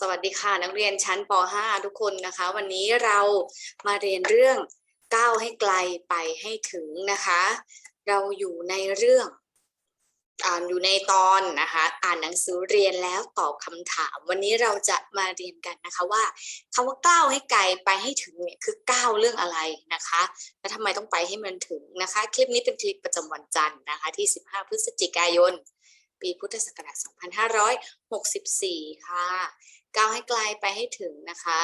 สวัสดีค่ะนักเรียนชั้นป .5 ทุกคนนะคะ วันนี้เรามาเรียนเรื่องก้าวให้ไกลไปให้ถึงนะคะ เราอยู่ในเรื่องอ่านอยู่ในตอนนะคะ อ่านหนังสือเรียนแล้วตอบคำถาม วันนี้เราจะมาเรียนกันนะคะว่าคำว่าก้าวให้ไกลไปให้ถึงเนี่ยคือก้าวเรื่องอะไรนะคะ และทำไมต้องไปให้มันถึงนะคะ คลิปนี้เป็นคลิปประจำวันจันทร์นะคะที่ 15 พฤศจิกายน ปีพุทธศักราช 2564 ค่ะ ก้าวให้ไกลไปให้ถึงนะคะ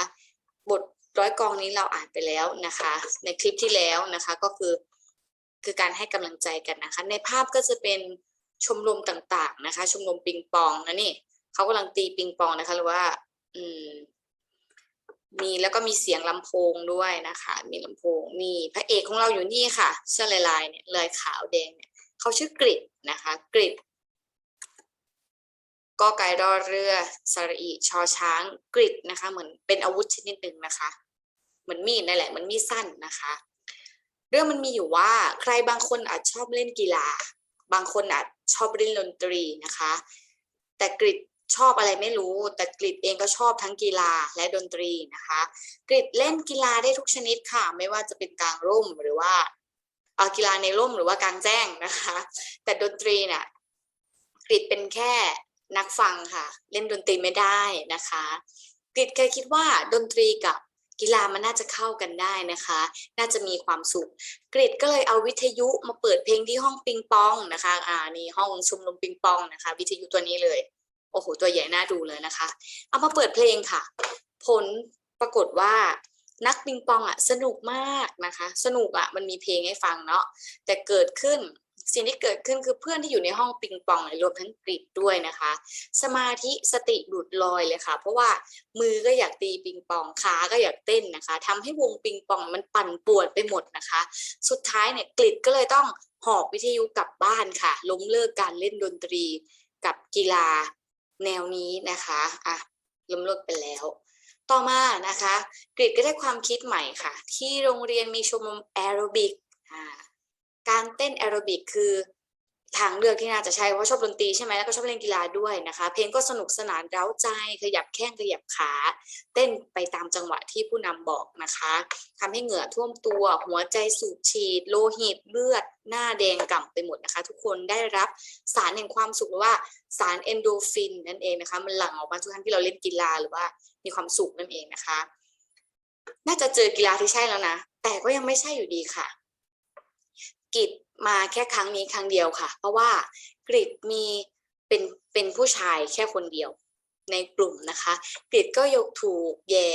บทร้อยกองนี้เราอ่านไปแล้วนะคะ ในคลิปที่แล้วนะคะก็คือคือการให้กำลังใจกันนะคะ ในภาพก็จะเป็นชมรมต่างๆนะคะ ชมรมปิงปองนะนี่เขากำลังตีปิงปองนะคะหรือว่า อืม มีแล้วก็มีเสียงลำโพงด้วยนะคะ มีลำโพงมีพระเอกของเราอยู่นี่ค่ะเสื้อลายลายเนี่ยลายขาวแดงเนี่ยเขาชื่อกริดนะคะกริด ก็ไก่รอเรือสระอีชอช้างกริดนะคะ เหมือนเป็นอาวุธชนิดหนึ่งนะคะ เหมือนมีดนั่นแหละเหมือนมีดสั้นนะคะ เรื่องมันมีอยู่ว่าใครบางคนอาจชอบเล่นกีฬา บางคนอาจชอบเล่นดนตรีนะคะ แต่กริดชอบอะไรไม่รู้ แต่กริดเองก็ชอบทั้งกีฬาและดนตรีนะคะ กริดเล่นกีฬาได้ทุกชนิดค่ะ ไม่ว่าจะเป็นกลางร่มหรือว่าอ่อกีฬาในร่มหรือว่ากลางแจ้งนะคะ แต่ดนตรีเนี่ยกริดเป็นแค่ นักฟังค่ะ เล่นดนตรีไม่ได้นะคะกริดเคยคิดว่าดนตรีกับกีฬามันน่าจะเข้ากันได้นะคะ น่าจะมีความสุข กริดก็เลยเอาวิทยุมาเปิดเพลงที่ห้องปิงปองนะคะ อ่า นี่ห้องชุมนุมปิงปองนะคะ วิทยุตัวนี้เลย โอ้โห ตัวใหญ่น่าดูเลยนะคะ เอามาเปิดเพลงค่ะ ผลปรากฏว่านักปิงปองอะสนุกมากนะคะ สนุกอะมันมีเพลงให้ฟังเนาะ แต่เกิดขึ้น สิ่งที่เกิดขึ้นคือเพื่อนที่อยู่ในห้องปิงปองรวมทั้งกริดด้วยนะคะ สมาธิสติหลุดลอยเลยค่ะ เพราะว่ามือก็อยากตีปิงปองขาก็อยากเต้นนะคะทำให้วงปิงปองมันปั่นป่วนไปหมดนะคะ สุดท้ายเนี่ยกริดก็เลยต้องหอบวิทยุกลับบ้านค่ะ ล้มเลิกการเล่นดนตรีกับกีฬาแนวนี้นะคะอะล้มเลิกไปแล้ว ต่อมานะคะกริดก็ได้ความคิดใหม่ค่ะ ที่โรงเรียนมีชมรมแอโรบิก การเต้นแอโรบิกคือทางเลือกที่น่าจะใช่เพราะชอบดนตรีใช่ไหมแล้วก็ชอบเล่นกีฬาด้วยนะคะ เพลงก็สนุกสนานเร้าใจ ขยับแข้งขยับขา เต้นไปตามจังหวะที่ผู้นำบอกนะคะทำให้เหงื่อท่วมตัว หัวใจสูบฉีด โลหิตเลือด หน้าแดงก่ำไปหมดนะคะ ทุกคนได้รับสารแห่งความสุขหรือว่าสารเอนโดฟินนั่นเองนะคะ มันหลั่งออกมาทุกครั้งที่เราเล่นกีฬาหรือว่ามีความสุขนั่นเองนะคะ น่าจะเจอกีฬาที่ใช่แล้วนะแต่ก็ยังไม่ใช่อยู่ดีค่ะ กิจมาแค่ครั้งนี้ครั้งเดียวค่ะ เพราะว่ากริดมีเป็นเป็นผู้ชายแค่คนเดียวในกลุ่มนะคะกริดก็ยกถูกแย่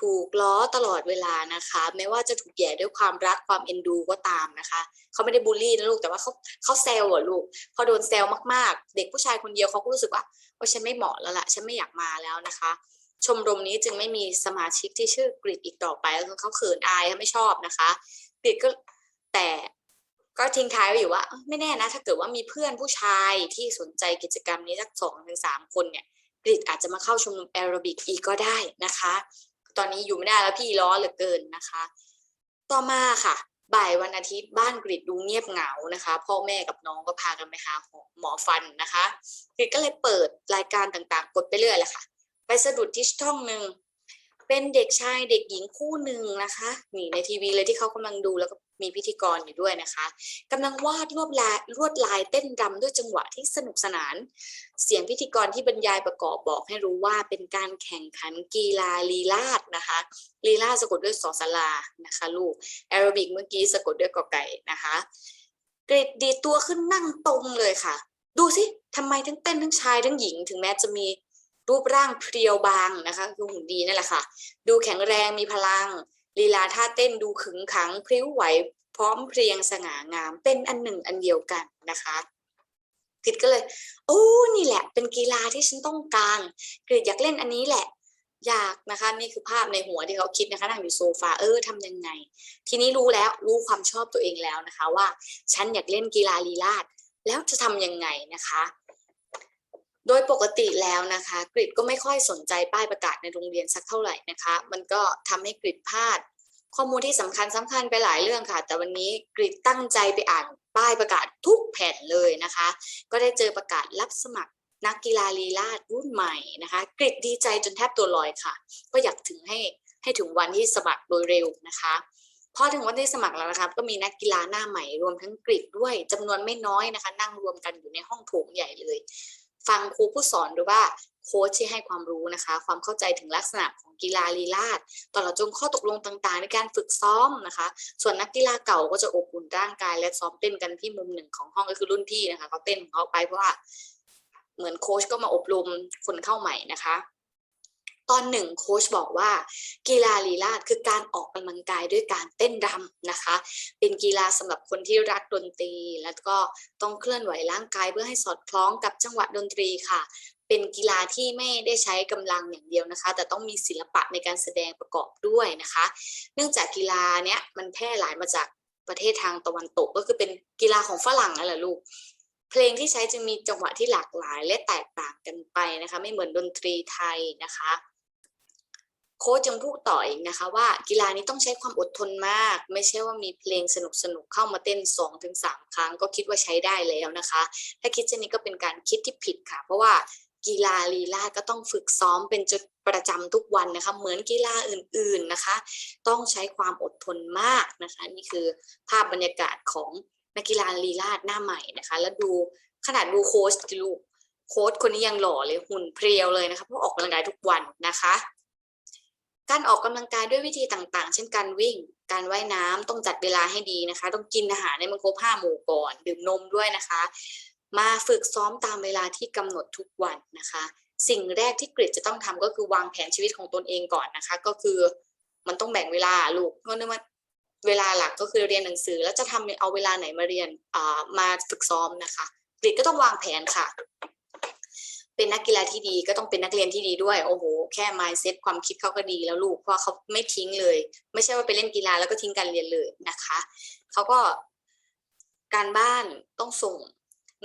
ถูกล้อตลอดเวลานะคะไม่ว่าจะถูกแย่ด้วยความรักความเอ็นดูก็ตามนะคะเขาไม่ได้บูลลี่นะลูกแต่ว่าเขาเขาแซวอะลูก พอโดนแซวมากๆ เด็กผู้ชายคนเดียวเขาก็รู้สึกว่าว่าฉันไม่เหมาะแล้วล่ะฉันไม่อยากมาแล้วนะคะ ชมรมนี้จึงไม่มีสมาชิกที่ชื่อกริดอีกต่อไปก็คือเขาเขินอายเขาไม่ชอบนะคะกริดก็แต่ ก็ทิ้งท้ายไว้อยู่ว่า ไม่แน่นะ ถ้าเกิดว่ามีเพื่อนผู้ชายที่สนใจกิจกรรมนี้สักสองถึงสามคนเนี่ยกริดอาจจะมาเข้าชมรมแอโรบิกอีกก็ได้นะคะ ตอนนี้อยู่ไม่ได้แล้วพี่ล้อเหลือเกินนะคะ ต่อมาค่ะ บ่ายวันอาทิตย์บ้านกริดดูเงียบเหงานะคะ พ่อแม่กับน้องก็พากันไปหาหมอฟันนะคะกริดก็เลยเปิดรายการต่างๆ กดไปเรื่อยแหละค่ะ ไปสะดุดที่ช่องหนึ่งเป็นเด็กชายเด็กหญิงคู่หนึ่งนะคะนี่ในทีวีเลยที่เขากำลังดูแล้วก็ มีพิธีกรอยู่ด้วยนะคะกำลังวาดลวดลายลวดลายเต้นรำด้วยจังหวะที่สนุกสนาน เสียงพิธีกรที่บรรยายประกอบบอกให้รู้ว่าเป็นการแข่งขันกีฬาลีลาดนะคะลีลาดสะกดด้วยสอสลานะคะลูกแอโรบิกเมื่อกี้สะกดด้วยกอไก่นะคะกริดดีตัวขึ้นนั่งตรงเลยค่ะ ดูสิทำไมทั้งเต้นทั้งชายทั้งหญิง ถึงแม้จะมีรูปร่างเพรียวบางนะคะคือหุ่นดีนั่นแหละค่ะ ดูแข็งแรงมีพลังลีลาท่าเต้นดูขึงขังพริ้วไหว พร้อมเพรียงสง่างามเป็นอันหนึ่งอันเดียวกันนะคะกริดก็เลยโอ้นี่แหละ เป็นกีฬาที่ฉันต้องการกริดอยากเล่นอันนี้แหละ อยากนะคะ นี่คือภาพในหัวที่เขาคิดนะคะนั่งอยู่โซฟาเออทำยังไง ทีนี้รู้แล้วรู้ความชอบตัวเองแล้วนะคะ ว่าฉันอยากเล่นกีฬาลีลาดแล้วจะทำยังไงนะคะโดยปกติแล้วนะคะ กริดก็ไม่ค่อยสนใจป้ายประกาศในโรงเรียนสักเท่าไหร่นะคะ มันก็ทำให้กริดพลาด ข้อมูลที่สำคัญสำคัญไปหลายเรื่องค่ะ แต่วันนี้กริดตั้งใจไปอ่านป้ายประกาศทุกแผ่นเลยนะคะ ก็ได้เจอประกาศรับสมัครนักกีฬาลีลาดรุ่นใหม่นะคะกริดดีใจจนแทบตัวลอยค่ะ ก็อยากถึงให้ให้ถึงวันที่สมัครโดยเร็วนะคะพอถึงวันที่สมัครแล้วนะครับก็มีนักกีฬาหน้าใหม่รวมทั้งกรีกด้วยจำนวนไม่น้อยนะคะ นั่งรวมกันอยู่ในห้องโถงใหญ่เลย ฟังครูผู้สอนหรือว่า โค้ชที่ให้ความรู้นะคะ ความเข้าใจถึงลักษณะของกีฬาลีลาดตลอดจนข้อตกลงต่างๆ ในการฝึกซ้อมนะคะ ส่วนนักกีฬาเก่าก็จะอบอุ่นร่างกาย และซ้อมเต้นกันที่มุมหนึ่งของห้องก็คือรุ่นพี่นะคะเขาเต้นของเขาไปเพราะว่าเหมือนโค้ชก็มาอบรมคนเข้าใหม่นะคะ ตอนหนึ่งโค้ชบอกว่า กีฬาลีลาดคือการออกกำลังกายด้วยการเต้นรำนะคะ เป็นกีฬาสำหรับคนที่รักดนตรี แล้วก็ต้องเคลื่อนไหวร่างกายเพื่อให้สอดคล้องกับจังหวะดนตรีค่ะ เป็นกีฬาที่ไม่ได้ใช้กำลังอย่างเดียวนะคะ แต่ต้องมีศิลปะในการแสดงประกอบด้วยนะคะ เนื่องจากกีฬาเนี้ยมันแพร่หลายมาจากประเทศทางตะวันตกก็คือเป็นกีฬาของฝรั่งนั่นแหละลูกเพลงที่ใช้จึงมีจังหวะที่หลากหลายและแตกต่างกันไปนะคะ ไม่เหมือนดนตรีไทยนะคะ โค้ชยังพูดต่ออีกนะคะว่ากีฬานี้ต้องใช้ความอดทนมาก ไม่ใช่ว่ามีเพลงสนุกๆเข้ามาเต้น2อถึงสครั้งก็คิดว่าใช้ได้แล้วนะคะ ถ้าคิดเช่นนี้ก็เป็นการคิดที่ผิดค่ะ เพราะว่ากีฬาลีลาก็ต้องฝึกซ้อมเป็นจุดประจำทุกวันนะคะ เหมือนกีฬาอื่นๆนะคะ ต้องใช้ความอดทนมากนะคะ นี่คือภาพบรรยากาศของนักกีฬาลีลาหน้าใหม่นะคะ แล้วดูขนาดดูโค้ชดิลูกโค้ชคนนี้ยังหล่อเลยหุ่นเพรียวเลยนะคะเพราะออกกำลังกายทุกวันนะคะ การออกกำลังกายด้วยวิธีต่างๆ เช่นการวิ่ง การว่ายน้ำต้องจัดเวลาให้ดีนะคะ ต้องกินอาหารในมันครบห้าหมู่ก่อน ดื่มนมด้วยนะคะ มาฝึกซ้อมตามเวลาที่กำหนดทุกวันนะคะ สิ่งแรกที่กริดจะต้องทำก็คือวางแผนชีวิตของตนเองก่อนนะคะ ก็คือมันต้องแบ่งเวลาลูกเพราะว่าเวลาหลักก็คือเรียนหนังสือ แล้วจะทำเอาเวลาไหนมาเรียนอ่ามาฝึกซ้อมนะคะกริดก็ต้องวางแผนค่ะ เป็นนักกีฬาที่ดีก็ต้องเป็นนักเรียนที่ดีด้วย โอ้โห แค่ mindset ความคิดเขาก็ดีแล้วลูกเพราะเขาไม่ทิ้งเลย ไม่ใช่ว่าไปเล่นกีฬาแล้วก็ทิ้งการเรียนเลยนะคะเขาก็การบ้านต้องส่ง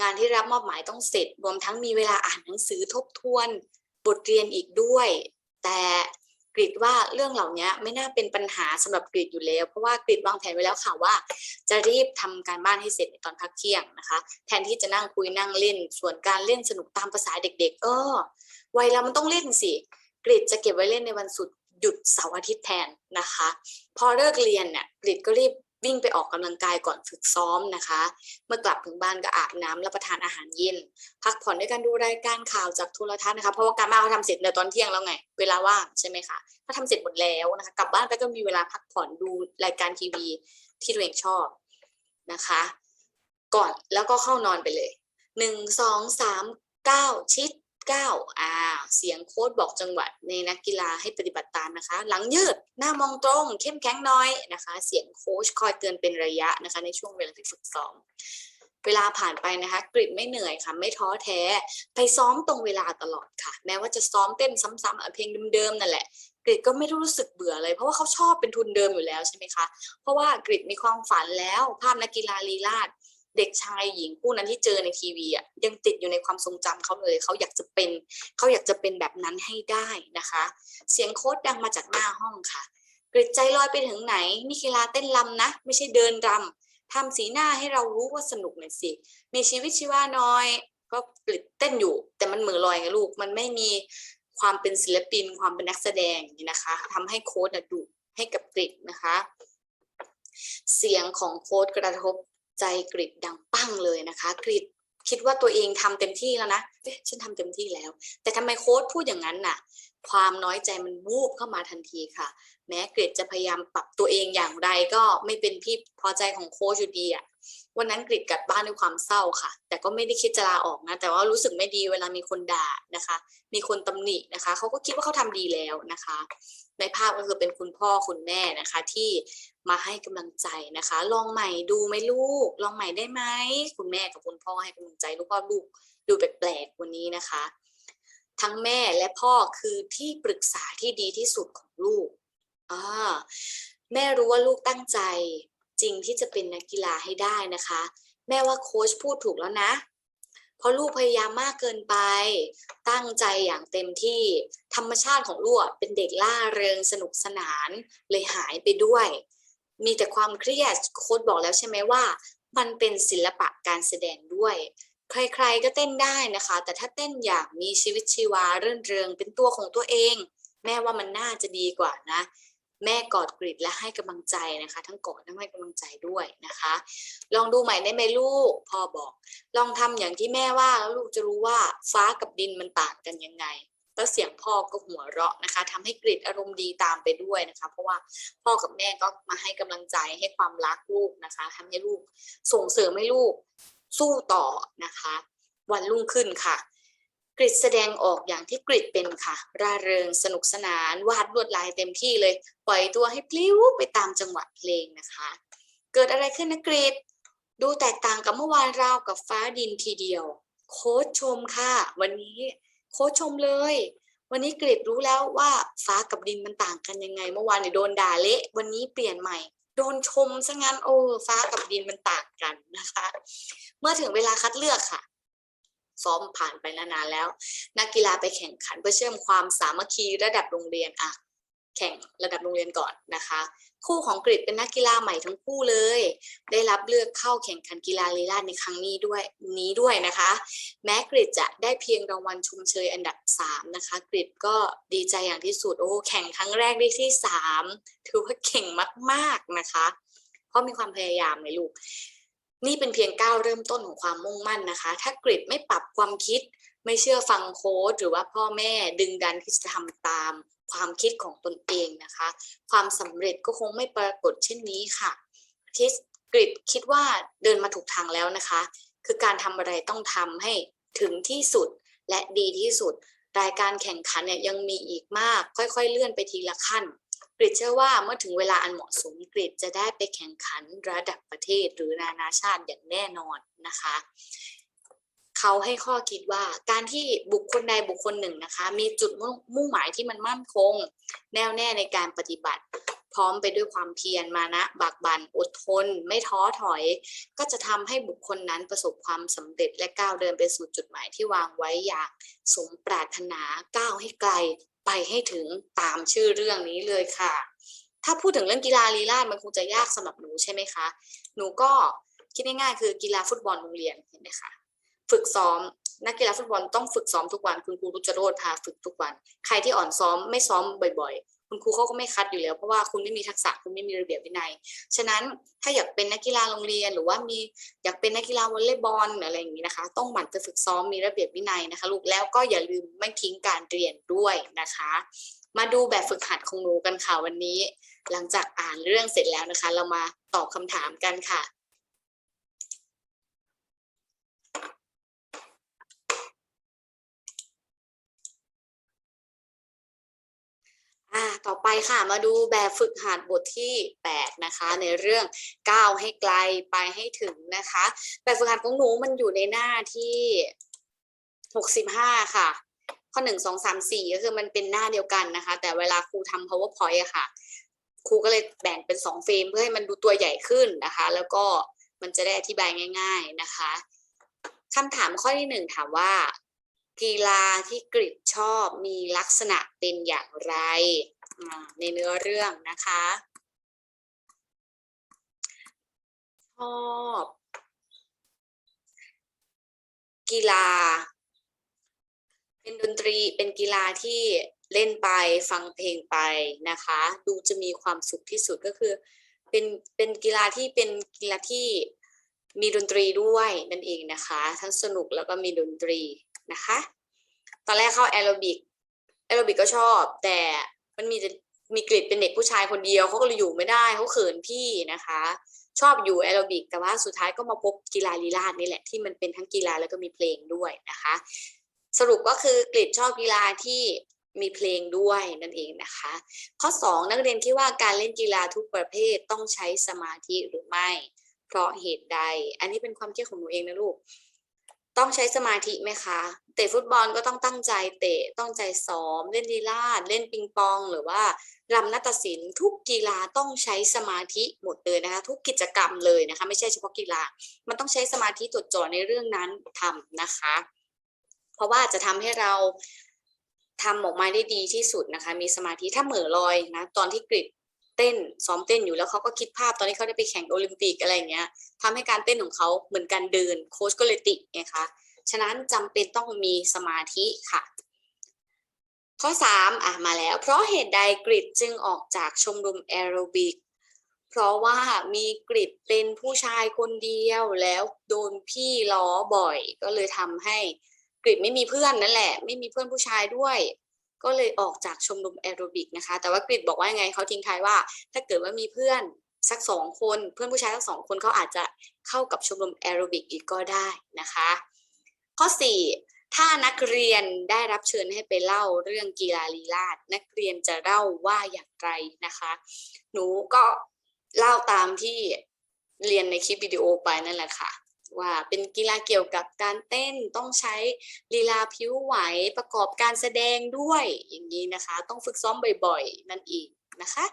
งานที่รับมอบหมายต้องเสร็จรวมทั้งมีเวลาอ่านหนังสือทบทวน บทเรียนอีกด้วย แต่ กริดว่าเรื่องเหล่านี้ไม่น่าเป็นปัญหาสำหรับกริดอยู่แล้ว เพราะว่ากริดวางแผนไว้แล้วค่ะว่า จะรีบทำการบ้านให้เสร็จในตอนพักเที่ยงนะคะ แทนที่จะนั่งคุยนั่งเล่น ส่วนการเล่นสนุกตามภาษาเด็ก ๆ เออวัยเรามันต้องเล่นสิกริดจะเก็บไว้เล่นในวันสุดหยุดเสาร์อาทิตย์แทนนะคะ พอเลิกเรียนเนี่ยกริดก็รีบ วิ่งไปออกกำลังกายก่อนฝึกซ้อมนะคะ เมื่อกลับถึงบ้านก็อาบน้ำรับประทานอาหารเย็น พักผ่อนด้วยการดูรายการข่าวจากโทรทัศน์นะคะเพราะว่าการบ้านเขาทำเสร็จในตอนเที่ยงแล้วไง เวลาว่างใช่ไหมคะเขาทำเสร็จหมดแล้วนะคะกลับบ้านไปก็มีเวลาพักผ่อนดูรายการทีวีที่ตัวเองชอบนะคะ ก่อนแล้วก็เข้านอนไปเลยหนึ่งสองสามเก้าชิด เก้าอ่าเสียงโค้ดบอกจังหวะในนักกีฬาให้ปฏิบัติตามนะคะ หลังยืดหน้ามองตรง เข้มแข็งหน้อยนะคะ เสียงโค้ชคอยเตือนเป็นระยะนะคะ ในช่วงเวลาที่ฝึกซ้อมเวลาผ่านไปนะคะกริดไม่เหนื่อยค่ะ ไม่ท้อแท้ ไปซ้อมตรงเวลาตลอดค่ะ แม้ว่าจะซ้อมเต้นซ้ำๆเพลงเดิมๆนั่นแหละกริดก็ไม่รู้สึกเบื่อเลย เพราะว่าเขาชอบเป็นทุนเดิมอยู่แล้วใช่ไหมคะ เพราะว่ากริดมีความฝันแล้วภาพนักกีฬาลีลาด เด็กชายหญิงคู่นั้นที่เจอในทีวีอะยังติดอยู่ในความทรงจำเขาเลยเขาอยากจะเป็นเขาอยากจะเป็นแบบนั้นให้ได้นะคะ เสียงโค้ดดังมาจากหน้าห้องค่ะกริดใจลอยไปถึงไหนนี่กีฬาเต้นรำนะ ไม่ใช่เดินรำทำสีหน้าให้เรารู้ว่าสนุกหน่อยสิมีชีวิตชีวาน้อย ก็กริดเต้นอยู่ แต่มันเหมือลอยไงลูกมันไม่มีความเป็นศิลปิน ความเป็นนักแสดงนี่นะคะทำให้โค้ดดุให้กับกริดนะคะ เสียงของโค้ดกระทบ ใจกริดดังปั้งเลยนะคะกริดคิดว่าตัวเองทำเต็มที่แล้วนะเอ๊ะฉันทำเต็มที่แล้ว แต่ทำไมโค้ดพูดอย่างนั้นน่ะ ความน้อยใจมันวูบเข้ามาทันทีค่ะ แม้กริดจะพยายามปรับตัวเองอย่างไรก็ไม่เป็นที่พอใจของโค้ชอยู่ดีอะ วันนั้นกริดกลับบ้านด้วยความเศร้าค่ะ แต่ก็ไม่ได้คิดจะลาออกนะ แต่ว่ารู้สึกไม่ดีเวลามีคนด่านะคะ มีคนตำหนินะคะ เขาก็คิดว่าเขาทำดีแล้วนะคะ ในภาพก็คือเป็นคุณพ่อคุณแม่นะคะ ที่มาให้กำลังใจนะคะ ลองใหม่ดูไหมลูก ลองใหม่ได้ไหมคุณแม่กับคุณพ่อให้กำลังใจลูกพ่อลูกดูแปลกๆวันนี้นะคะ ทั้งแม่และพ่อคือที่ปรึกษาที่ดีที่สุดของลูกอ่าแม่รู้ว่าลูกตั้งใจ ริงที่จะเป็นนักกีฬาให้ได้นะคะ แม่ว่าโค้ชพูดถูกแล้วนะ เพราะลูกพยายามมากเกินไป ตั้งใจอย่างเต็มที่ ธรรมชาติของลูกเป็นเด็กล่าเริงสนุกสนานเลยหายไปด้วย มีแต่ความเครียดโค้ชบอกแล้วใช่ไหมว่า มันเป็นศิลปะการแสดงด้วย ใครๆก็เต้นได้นะคะ แต่ถ้าเต้นอย่างมีชีวิตชีวาเรื่นเริงเป็นตัวของตัวเอง แม่ว่ามันน่าจะดีกว่านะ แม่กอดกริดและให้กำลังใจนะคะ ทั้งกอดทั้งให้กำลังใจด้วยนะคะ ลองดูใหม่ได้ไหมลูกพ่อบอก ลองทำอย่างที่แม่ว่าแล้วลูกจะรู้ว่าฟ้ากับดินมันต่างกันยังไงแล้วเสียงพ่อก็หัวเราะนะคะทำให้กริดอารมณ์ดีตามไปด้วยนะคะ เพราะว่าพ่อกับแม่ก็มาให้กำลังใจให้ความรักลูกนะคะทำให้ลูกส่งเสริมให้ลูกสู้ต่อนะคะ วันรุ่งขึ้นค่ะ กริดแสดงออกอย่างที่กริดเป็นค่ะ ร่าเริงสนุกสนาน วาดลวดลายเต็มที่เลย ปล่อยตัวให้พลิ้วไปตามจังหวะเพลงนะคะ เกิดอะไรขึ้นนะกริดดูแตกต่างกับเมื่อวานราวกับฟ้าดินทีเดียว โค้ชชมค่ะ วันนี้โค้ชชมเลย วันนี้กริดรู้แล้วว่าฟ้ากับดินมันต่างกันยังไง เมื่อวานเนี่ยโดนด่าเละ วันนี้เปลี่ยนใหม่โดนชมซะงั้นโอ้ฟ้ากับดินมันต่างกันนะคะ เมื่อถึงเวลาคัดเลือกค่ะ ซ้อมผ่านไปนานๆแล้ว นักกีฬาไปแข่งขันเพื่อเชื่อมความสามัคคีระดับโรงเรียนอะแข่งระดับโรงเรียนก่อนนะคะ คู่ของกริดเป็นนักกีฬาใหม่ทั้งคู่เลย ได้รับเลือกเข้าแข่งขันกีฬาลีลาดในครั้งนี้ด้วยนี้ด้วยนะคะ แม้กริดจะได้เพียงรางวัลชมเชยอันดับ 3 นะคะกริดก็ดีใจอย่างที่สุดโอ้แข่งครั้งแรกได้ที่ 3 ถือว่าเก่งมาก ๆนะคะ เพราะมีความพยายามในลูก นี่เป็นเพียงก้าวเริ่มต้นของความมุ่งมั่นนะคะ ถ้ากริดไม่ปรับความคิด ไม่เชื่อฟังโค้ชหรือว่าพ่อแม่ดึงดันที่จะทำตามความคิดของตนเองนะคะ ความสำเร็จก็คงไม่ปรากฏเช่นนี้ค่ะทิสกริดคิดว่าเดินมาถูกทางแล้วนะคะ คือการทำอะไรต้องทำให้ถึงที่สุดและดีที่สุด รายการแข่งขันเนี่ยยังมีอีกมาก ค่อยๆ เลื่อนไปทีละขั้น กริดเชื่อว่าเมื่อถึงเวลาอันเหมาะสมกริดจะได้ไปแข่งขันระดับประเทศหรือนานาชาติอย่างแน่นอนนะคะเขาให้ข้อคิดว่าการที่บุคคลใดบุคคลหนึ่งนะคะ มีจุดมุ่งหมายที่มันมั่นคง แน่วแน่ในการปฏิบัติ พร้อมไปด้วยความเพียรมานะบากบั่นอดทน ไม่ท้อถอย ก็จะทำให้บุคคลนั้นประสบความสำเร็จและก้าวเดินไปสู่จุดหมายที่วางไว้อย่างสมปรารถนาก้าวให้ไกล ไปให้ถึงตามชื่อเรื่องนี้เลยค่ะ ถ้าพูดถึงเรื่องกีฬาลีลาดมันคงจะยากสำหรับหนูใช่ไหมคะ หนูก็คิดง่ายๆคือกีฬาฟุตบอลโรงเรียนเห็นไหมคะฝึกซ้อมนักกีฬาฟุตบอลต้องฝึกซ้อมทุกวันคุณครูรุจโรธพาฝึกทุกวัน ใครที่อ่อนซ้อมไม่ซ้อมบ่อย คุณครูเขาก็ไม่คัดอยู่แล้ว เพราะว่าคุณไม่มีทักษะคุณไม่มีระเบียบวินัย ฉะนั้นถ้าอยากเป็นนักกีฬาโรงเรียน หรือว่ามีอยากเป็นนักกีฬาวอลเลย์บอลอะไรอย่างนี้นะคะ ต้องหมั่นไปฝึกซ้อมมีระเบียบวินัยนะคะลูกแล้วก็อย่าลืมไม่ทิ้งการเรียนด้วยนะคะ มาดูแบบฝึกหัดของหนูกันค่ะวันนี้ หลังจากอ่านเรื่องเสร็จแล้วนะคะ เรามาตอบคำถามกันค่ะ อ่าต่อไปค่ะมาดูแบบฝึกหัดบทที่8นะคะในเรื่องก้าวให้ไกลไปให้ถึงนะคะ แบบฝึกหัดของหนูมันอยู่ในหน้าที่ 65 ค่ะ ข้อ 1 2 3 4 ก็คือมันเป็นหน้าเดียวกันนะคะ แต่เวลาครูทำ powerpoint อะค่ะ ครูก็เลยแบ่งเป็น 2 เฟรมเพื่อให้มันดูตัวใหญ่ขึ้นนะคะ แล้วก็มันจะได้อธิบายง่าย ๆนะคะคำถามข้อที่ 1 ถามว่า กีฬาที่กริดชอบมีลักษณะเป็นอย่างไรในเนื้อเรื่องนะคะชอบกีฬา เป็นดนตรีเป็นกีฬาที่เล่นไปฟังเพลงไปนะคะ ดูจะมีความสุขที่สุดก็คือ เป็นเป็นกีฬาที่เป็นกีฬาที่มีดนตรีด้วยนั่นเองนะคะ ทั้งสนุกแล้วก็มีดนตรี นะคะ ตอนแรกเข้าแอโรบิกแอโรบิกก็ชอบ แต่มันมีมีกริดเป็นเด็กผู้ชายคนเดียวเขาก็เลยอยู่ไม่ได้เขาเขินพี่นะคะ ชอบอยู่แอโรบิกแต่ว่าสุดท้ายก็มาพบกีฬาลีลาดนี่แหละที่มันเป็นทั้งกีฬาแล้วก็มีเพลงด้วยนะคะ สรุปก็คือกริดชอบกีฬาที่มีเพลงด้วยนั่นเองนะคะ ข้อ 2 นักเรียนคิดว่าการเล่นกีฬาทุกประเภทต้องใช้สมาธิหรือไม่ เพราะเหตุใด อันนี้เป็นความคิดของหนูเองนะลูก ต้องใช้สมาธิไหมคะ เตะฟุตบอลก็ต้องตั้งใจเตะต้องใจซ้อม เล่นดีลาดเล่นปิงปอง หรือว่ารำนาฏศิลป์ทุกกีฬาต้องใช้สมาธิหมดเลยนะคะ ทุกกิจกรรมเลยนะคะ ไม่ใช่เฉพาะกีฬา มันต้องใช้สมาธิจดจ่อในเรื่องนั้นทำนะคะ เพราะว่าจะทำให้เราทำออกมาได้ดีที่สุดนะคะ มีสมาธิถ้าเหม่อลอยนะ ตอนที่กริด เต้นซ้อมเต้นอยู่แล้วเขาก็คิดภาพตอนนี้เขาได้ไปแข่งโอลิมปิกอะไรอย่างเงี้ยทำให้การเต้นของเขาเหมือนการเดินโค้ชก็เลยติไงคะฉะนั้นจำเป็นต้องมีสมาธิค่ะ ข้อ3อะมาแล้ว เพราะเหตุใดกริดจึงออกจากชมรมแอโรบิกเพราะว่ามีกริดเป็นผู้ชายคนเดียวแล้วโดนพี่ล้อบ่อย ก็เลยทำให้กริดไม่มีเพื่อนนั่นแหละ ไม่มีเพื่อนผู้ชายด้วย ก็เลยออกจากชมรมแอโรบิกนะคะ แต่ว่ากริดบอกว่ายังไงเขาทิ้งท้ายว่า ถ้าเกิดว่ามีเพื่อนสักสองคน เพื่อนผู้ชายสักสองคนเขาอาจจะเข้ากับชมรมแอโรบิกอีกก็ได้นะคะ ข้อ 4 ถ้านักเรียนได้รับเชิญให้ไปเล่าเรื่องกีฬาลีลาศนักเรียนจะเล่าว่าอย่างไรนะคะ หนูก็เล่าตามที่เรียนในคลิปวิดีโอไปนั่นแหละค่ะ ว่าเป็นกีฬาเกี่ยวกับการเต้นต้องใช้ลีลาผิวไหวประกอบการแสดงด้วยอย่างนี้นะคะ ต้องฝึกซ้อมบ่อยๆ นั่นเองนะคะ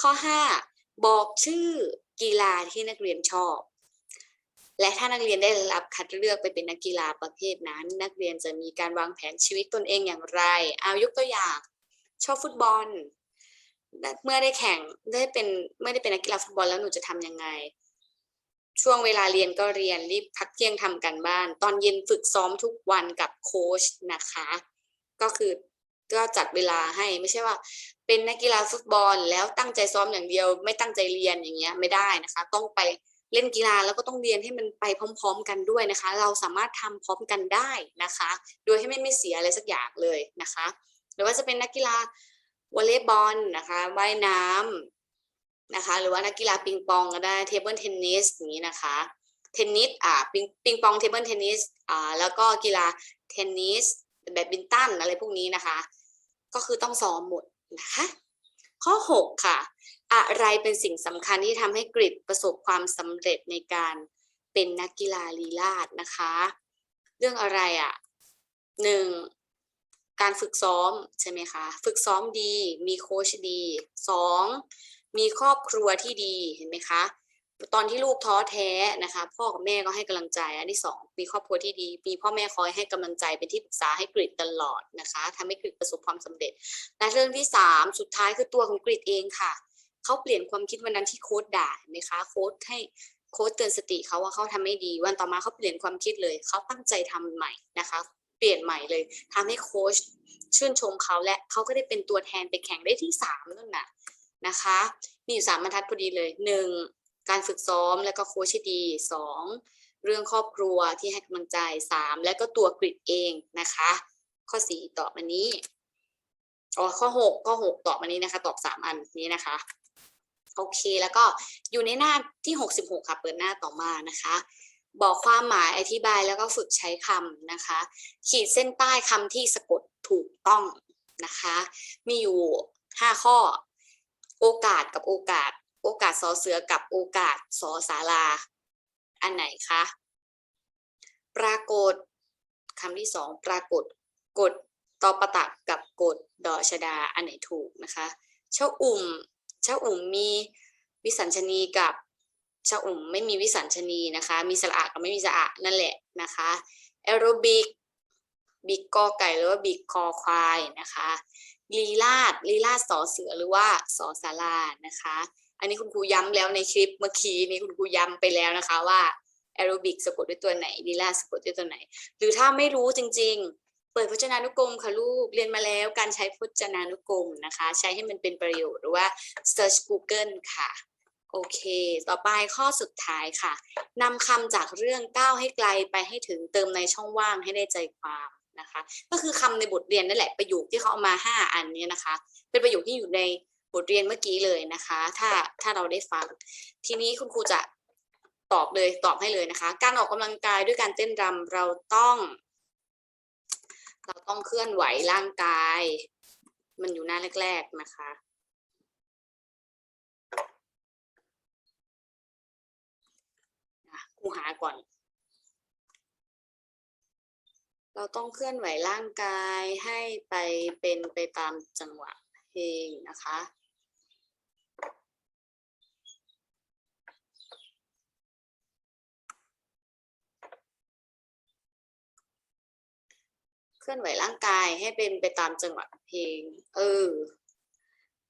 ข้อ 5 บอกชื่อกีฬาที่นักเรียนชอบ และถ้านักเรียนได้รับคัดเลือกไปเป็นนักกีฬาประเภทนั้น นักเรียนจะมีการวางแผนชีวิตตนเองอย่างไร เอายกตัวอย่าง ชอบฟุตบอลเมื่อได้แข่งได้เป็นไม่ได้เป็นนักกีฬาฟุตบอลแล้วหนูจะทำยังไง ช่วงเวลาเรียนก็เรียนรีบพักเที่ยงทำกันบ้าน ตอนเย็นฝึกซ้อมทุกวันกับโค้ชนะคะ ก็คือก็จัดเวลาให้ไม่ใช่ว่า เป็นนักกีฬาฟุตบอลแล้วตั้งใจซ้อมอย่างเดียว ไม่ตั้งใจเรียนอย่างเงี้ยไม่ได้นะคะ ต้องไปเล่นกีฬาแล้วก็ต้องเรียนให้มันไปพร้อม ๆ กันด้วยนะคะ เราสามารถทำพร้อมกันได้นะคะ โดยให้ไม่ไม่เสียอะไรสักอย่างเลยนะคะ หรือว่าจะเป็นนักกีฬาวอลเลย์บอลนะคะว่ายน้ำ นะคะ หรือว่านักกีฬาปิงปองก็ได้เทเบิลเทนนิสอย่างนี้นะคะเทนนิสอ่าปิงปิงปองเทเบิลเทนนิสอ่าแล้วก็กีฬาเทนนิสแบดมินตันอะไรพวกนี้นะคะ ก็คือต้องซ้อมหมดนะคะข้อ 6 ค่ะ อะไรเป็นสิ่งสำคัญที่ทำให้กริดประสบความสำเร็จในการเป็นนักกีฬาลีลาดนะคะ เรื่องอะไรอะ่ะหนึ่งการฝึกซ้อมใช่ไหมคะ ฝึกซ้อมดี มีโค้ชดีสอง มีครอบครัวที่ดีเห็นไหมคะ ตอนที่ลูกท้อแท้นะคะ พ่อกับแม่ก็ให้กำลังใจ อันที่สองมีครอบครัวที่ดีมีพ่อแม่คอยให้กำลังใจเป็นที่ปรึกษาให้กริดตลอดนะคะทำให้กริดประสบความสำเร็จ และเรื่องที่สามสุดท้ายคือตัวของกริดเองค่ะเขาเปลี่ยนความคิดวันนั้นที่โค้ดด่าเห็นไหมคะโค้ดให้โค้ดเตือนสติเขาว่าเขาทำไม่ดี วันต่อมาเขาเปลี่ยนความคิดเลยเขาตั้งใจทำใหม่นะคะเปลี่ยนใหม่เลยทำให้โค้ชชื่นชมเขาและเขาก็ได้เป็นตัวแทนไปแข่งได้ที่สามนั่นน่ะ นะคะ มีอยู่สามบรรทัดพอดีเลยหนึ่งการฝึกซ้อมและก็โค้ชที่ดีสองเรื่องครอบครัวที่ให้กำลังใจสามและก็ตัวกริดเองนะคะ ข้อสี่ตอบมานี้อ๋อข้อหกข้อหกตอบมานี้นะคะ ตอบสามอันนี้นะคะโอเคแล้วก็อยู่ในหน้าที่หกสิบหกค่ะเปิดหน้าต่อมานะคะ บอกความหมายอธิบายแล้วก็ฝึกใช้คำนะคะ ขีดเส้นใต้คำที่สะกดถูกต้องนะคะ มีอยู่ห้าข้อ โอกาสกับโอกาส โอกาสสอเสือกับโอกาสสอสาราอันไหนคะปรากฏคำที่สองปรากฏกฎตอประตักกับกฎดอชดาอันไหนถูกนะคะเช่าอุ่มเช่าอุ่มมีวิสัญชนีกับเช่าอุ่มไม่มีวิสัญชนีนะคะ มีสระอะกับไม่มีสระอะนั่นแหละนะคะแอโรบิกบิกกอไก่หรือว่าบิกคอควายนะคะ ลีลาดลีลาดสอเสือหรือว่าสอสารานะคะ อันนี้คุณครูย้ำแล้วในคลิปเมื่อกี้นี้คุณครูย้ำไปแล้วนะคะว่าแอโรบิกสะกดด้วยตัวไหนลีลาดสะกดด้วยตัวไหน หรือถ้าไม่รู้จริง ๆ เปิดพจนานุกรมค่ะลูกเรียนมาแล้วการใช้พจนานุกรมนะคะ ใช้ให้มันเป็นประโยชน์หรือว่า search Google ค่ะโอเค ต่อไปข้อสุดท้ายค่ะนำคำจากเรื่องก้าวให้ไกลไปให้ถึงเติมในช่องว่างให้ได้ใจความ นะคะ ก็คือคำในบทเรียนนั่นแหละประโยคที่เขาเอามาห้าอันนี้นะคะ เป็นประโยคที่อยู่ในบทเรียนเมื่อกี้เลยนะคะ ถ้าถ้าเราได้ฟัง ทีนี้คุณครูจะตอบเลยตอบให้เลยนะคะ การออกกำลังกายด้วยการเต้นรำเราต้อง เราต้องเคลื่อนไหวร่างกาย มันอยู่หน้าแรก ๆนะคะูหาก่อน เราต้องเคลื่อนไหวร่างกายให้ไปเป็นไปตามจังหวะเพลงนะคะเคลื่อนไหวร่างกายให้เป็นไปตามจังหวะเพลง เออ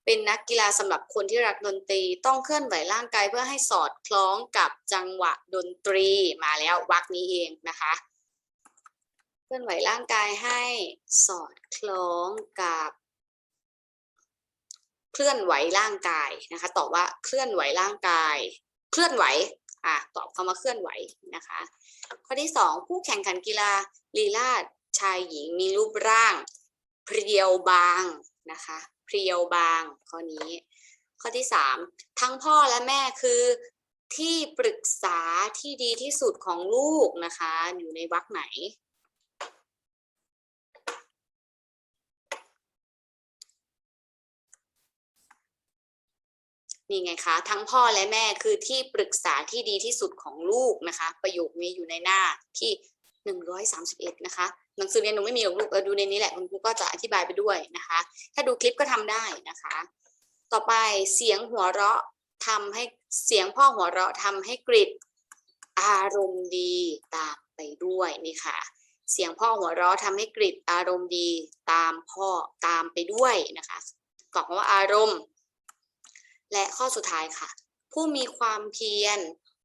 เป็นนักกีฬาสำหรับคนที่รักดนตรี ต้องเคลื่อนไหวร่างกายเพื่อให้สอดคล้องกับจังหวะดนตรีมาแล้ววักนี้เองนะคะ เคลื่อนไหวร่างกายให้สอดคล้องกับเคลื่อนไหวร่างกายนะคะตอบว่าเคลื่อนไหวร่างกาย เคลื่อนไหวอะตอบคำว่าเคลื่อนไหวนะคะ ข้อที่สองผู้แข่งขันกีฬาลีลาดชายหญิงมีรูปร่าง เพรียวบางนะคะเพรียวบางข้อนี้ ข้อที่สามทั้งพ่อและแม่คือที่ปรึกษาที่ดีที่สุดของลูกนะคะ อยู่ในวรรคไหน นี่ไงคะ ทั้งพ่อและแม่คือที่ปรึกษาที่ดีที่สุดของลูกนะคะ ประโยคนี้อยู่ในหน้าที่หนึ่งร้อยสามสิบเอ็ดนะคะหนังสือเรียนหนูไม่มีหรอกลูกเออดูในนี้แหละคุณครูก็จะอธิบายไปด้วยนะคะ ถ้าดูคลิปก็ทำได้นะคะ ต่อไปเสียงหัวเราะทำให้เสียงพ่อหัวเราะทำให้กริดอารมณ์ดีตามไปด้วยนี่ค่ะ เสียงพ่อหัวเราะทำให้กริดอารมณ์ดีตามพ่อตามไปด้วยนะคะกล่องว่าอารมณ์ และข้อสุดท้ายค่ะ ผู้มีความเพียร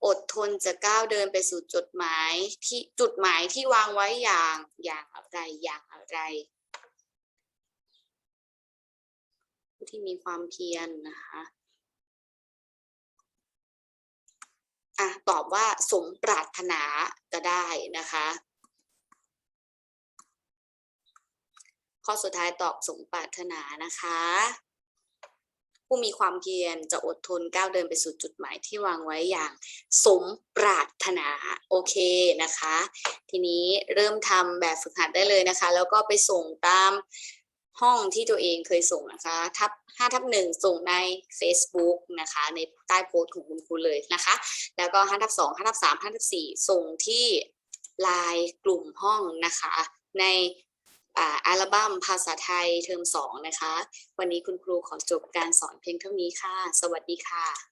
อดทนจะก้าวเดินไปสู่จุดหมายที่จุดหมายที่วางไว้อย่างอย่างอะไรอย่างอะไร ผู้ที่มีความเพียรนะคะอะตอบว่าสมปรารถนาก็ได้นะคะข้อสุดท้ายตอบสมปรารถนานะคะ ผู้มีความเพียรจะอดทนก้าวเดินไปสู่จุดหมายที่วางไว้อย่างสมปรารถนาโอเคนะคะ ทีนี้เริ่มทำแบบฝึกหัดได้เลยนะคะ แล้วก็ไปส่งตามห้องที่ตัวเองเคยส่งนะคะทับ5ทับหนึ่งส่งใน Facebook นะคะ ในใต้โพสต์ของคุณครูเลยนะคะ แล้วก็5ทับ2 5ทับ3 5ทับ4ส่งที่ไลน์กลุ่มห้องนะคะ ใน อัลบั้มภาษาไทยเทอมสองนะคะ วันนี้คุณครูขอจบการสอนเพียงเท่านี้ค่ะ สวัสดีค่ะ